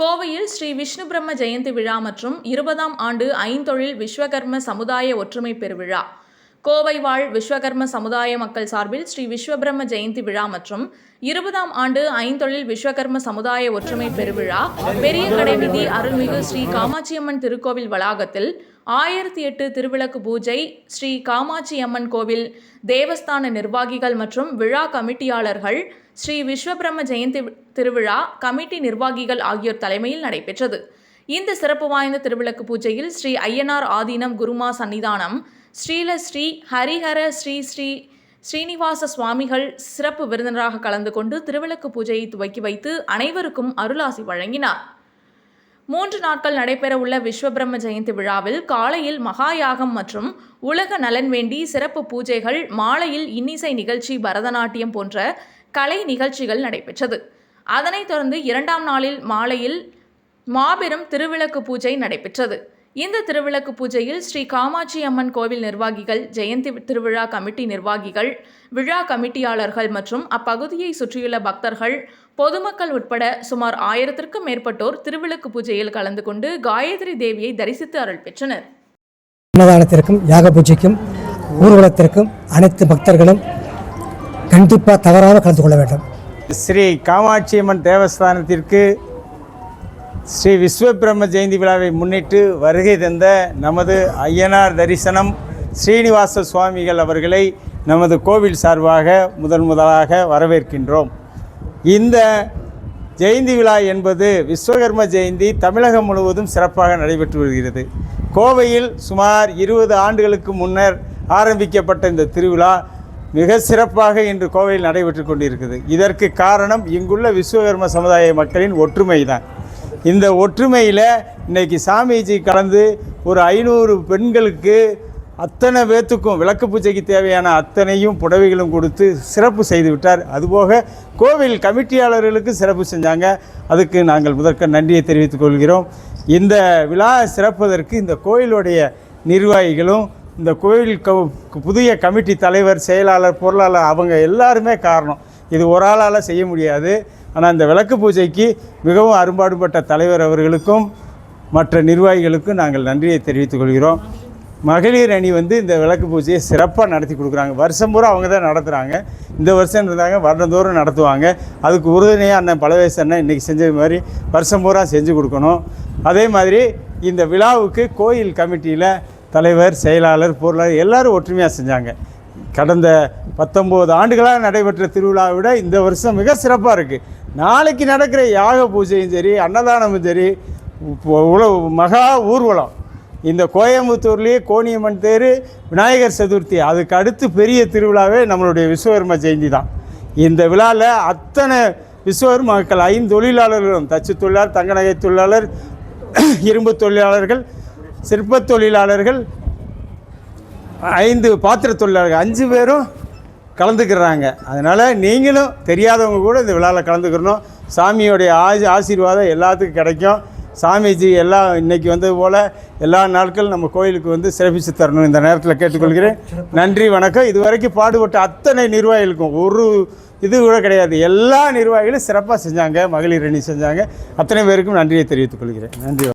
கோவையில் ஸ்ரீ விஷ்ணு பிரம்ம ஜெயந்தி விழா மற்றும் இருபதாம் ஆண்டு ஐந்தொழில் விஸ்வகர்ம சமுதாய ஒற்றுமை பெருவிழா. கோவை வாழ் விஸ்வகர்ம சமுதாய மக்கள் சார்பில் ஸ்ரீ விஸ்வபிரம்ம ஜெயந்தி விழா மற்றும் இருபதாம் ஆண்டு ஐந்தொழில் விஸ்வகர்ம சமுதாய ஒற்றுமை பெருவிழா பெரிய கடைவீதி அருள்மிகு ஸ்ரீ காமாட்சியம்மன் திருக்கோவில் வளாகத்தில் ஆயிரத்தி எட்டு திருவிளக்கு பூஜை ஸ்ரீ காமாட்சியம்மன் கோவில் தேவஸ்தான நிர்வாகிகள் மற்றும் விழா கமிட்டியாளர்கள் ஸ்ரீ விஸ்வபிரம்ம ஜெயந்தி திருவிழா கமிட்டி நிர்வாகிகள் ஆகியோர் தலைமையில் நடைபெற்றது. இந்த சிறப்பு வாய்ந்த திருவிளக்கு பூஜையில் ஸ்ரீ ஐயனார் ஆதீனம் குருமா சன்னிதானம் ஸ்ரீல ஸ்ரீ ஹரிஹர ஸ்ரீ ஸ்ரீ ஸ்ரீனிவாச சுவாமிகள் சிறப்பு விருந்தினராக கலந்து கொண்டு திருவிளக்கு பூஜையை துவக்கி வைத்து அனைவருக்கும் அருளாசி வழங்கினார். மூன்று நாட்கள் நடைபெறவுள்ள விஸ்வபிரம்ம ஜெயந்தி விழாவில் காலையில் மகாயாகம் மற்றும் உலக நலன் வேண்டி சிறப்பு பூஜைகள் மாலையில் இன்னிசை நிகழ்ச்சி பரதநாட்டியம் போன்ற கலை நிகழ்ச்சிகள் நடைபெற்றது. அதனைத் தொடர்ந்து இரண்டாம் நாளில் மாலையில் மாபெரும் திருவிளக்கு பூஜை நடைபெற்றது. இந்த திருவிளக்கு பூஜையில் ஸ்ரீ காமாட்சி அம்மன் கோவில் நிர்வாகிகள் ஜெயந்தி திருவிழா கமிட்டி நிர்வாகிகள் விழா கமிட்டியாளர்கள் மற்றும் அப்பகுதியை சுற்றியுள்ள பக்தர்கள் பொதுமக்கள் உட்பட சுமார் ஆயிரத்திற்கும் மேற்பட்டோர் திருவிளக்கு பூஜையில் கலந்து கொண்டு காயத்ரி தேவியை தரிசித்து அருள் பெற்றனர். அன்னதானத்திற்கும் யாக பூஜைக்கும் ஊர்வலத்திற்கும் அனைத்து பக்தர்களும் கண்டிப்பாக தவறாமல் கலந்து கொள்ள வேண்டும். ஸ்ரீ காமாட்சி அம்மன் தேவஸ்தானத்திற்கு ஸ்ரீ விஸ்வபிரம்ம ஜெயந்தி விழாவை முன்னிட்டு வருகை தந்த நமது ஐயனார் தரிசனம் ஸ்ரீனிவாச சுவாமிகள் அவர்களை நமது கோவில் சார்பாக முதன் முதலாக வரவேற்கின்றோம். இந்த ஜெயந்தி விழா என்பது விஸ்வகர்ம ஜெயந்தி தமிழகம் முழுவதும் சிறப்பாக நடைபெற்று வருகிறது. கோவையில் சுமார் இருபது ஆண்டுகளுக்கு முன்னர் ஆரம்பிக்கப்பட்ட இந்த திருவிழா மிக சிறப்பாக இன்று கோவையில் நடைபெற்று கொண்டிருக்கிறது. இதற்கு காரணம் இங்குள்ள விஸ்வகர்ம சமுதாய மக்களின் ஒற்றுமை தான் இந்த ஒற்றுமையில் இன்னைக்கு சாமிஜி கலந்து ஒரு ஐநூறு பெண்களுக்கு அத்தனை பேத்துக்கும் விளக்கு பூஜைக்கு தேவையான அத்தனையும் புடவைகளும் கொடுத்து சிறப்பு செய்து விட்டார். அதுபோக கோவில் கமிட்டியாளர்களுக்கு சிறப்பு செஞ்சாங்க. அதுக்கு நாங்கள் முதற்க நன்றியை தெரிவித்துக் கொள்கிறோம். இந்த விழா சிறப்பதற்கு இந்த கோயிலுடைய நிர்வாகிகளும் இந்த கோயில் புதிய கமிட்டி தலைவர் செயலாளர் பொருளாளர் அவங்க எல்லாருமே காரணம். இது ஒரு ஆளால் செய்ய முடியாது. ஆனால் இந்த விளக்கு பூஜைக்கு மிகவும் அரும்பாடுபட்ட தலைவர் அவர்களுக்கும் மற்ற நிர்வாகிகளுக்கும் நாங்கள் நன்றியை தெரிவித்துக் கொள்கிறோம். மகளிர் அணி வந்து இந்த விளக்கு பூஜையை சிறப்பாக நடத்தி கொடுக்குறாங்க. வருஷம் பூரா அவங்க தான் நடத்துகிறாங்க இந்த வருஷம் இருந்தாங்க வருடந்தோறும் நடத்துவாங்க. அதுக்கு உறுதுணையாக அண்ணன் பழவேச அண்ணன் இன்றைக்கி செஞ்சது மாதிரி வருஷம் பூரா செஞ்சு கொடுக்கணும். அதே மாதிரி இந்த விழாவுக்கு கோயில் கமிட்டியில் தலைவர் செயலாளர் பொருளாளர் எல்லோரும் ஒற்றுமையாக செஞ்சாங்க. கடந்த பத்தொம்போது ஆண்டுகளாக நடைபெற்ற திருவிழாவை விட இந்த வருஷம் மிக சிறப்பாக இருக்குது நாளைக்கு நடக்கிற யாக பூஜையும் சரி அன்னதானமும் சரி உழவு உல மகா ஊர்வலம். இந்த கோயம்புத்தூர்லேயே கோணியம்மன் தேர் விநாயகர் சதுர்த்தி அதுக்கு அடுத்து பெரிய திருவிழாவே நம்மளுடைய விஸ்வகர்ம ஜெயந்தி தான். இந்த விழாவில் அத்தனை விஸ்வகர்ம மக்கள் ஐந்து தொழிலாளர்களும் தச்சு தொழிலாளர் தங்க நகை தொழிலாளர் இரும்பு தொழிலாளர்கள் சிற்பத் தொழிலாளர்கள் ஐந்து பாத்திர தொழிலாளர்கள் அஞ்சு பேரும் கலந்துக்கிறாங்க. அதனால் நீங்களும் தெரியாதவங்க கூட இந்த விழாவில் கலந்துக்கிறணும் சாமியோடைய ஆசி ஆசீர்வாதம் எல்லாத்துக்கும் கிடைக்கும். சாமிஜி எல்லாம் இன்னைக்கு வந்தது போல் எல்லா நாட்களும் நம்ம கோயிலுக்கு வந்து சிறப்பித்து தரணும். இந்த நேரத்தில் கேட்டுக்கொள்கிறேன். நன்றி வணக்கம். இதுவரைக்கும் பாடுபட்ட அத்தனை நிர்வாகிகளுக்கும் ஒரு இது கூட கிடையாது. எல்லா நிர்வாகிகளும் சிறப்பாக செஞ்சாங்க. மகளிர் அணி செஞ்சாங்க. அத்தனை பேருக்கும் நன்றியை தெரிவித்துக் கொள்கிறேன். நன்றி.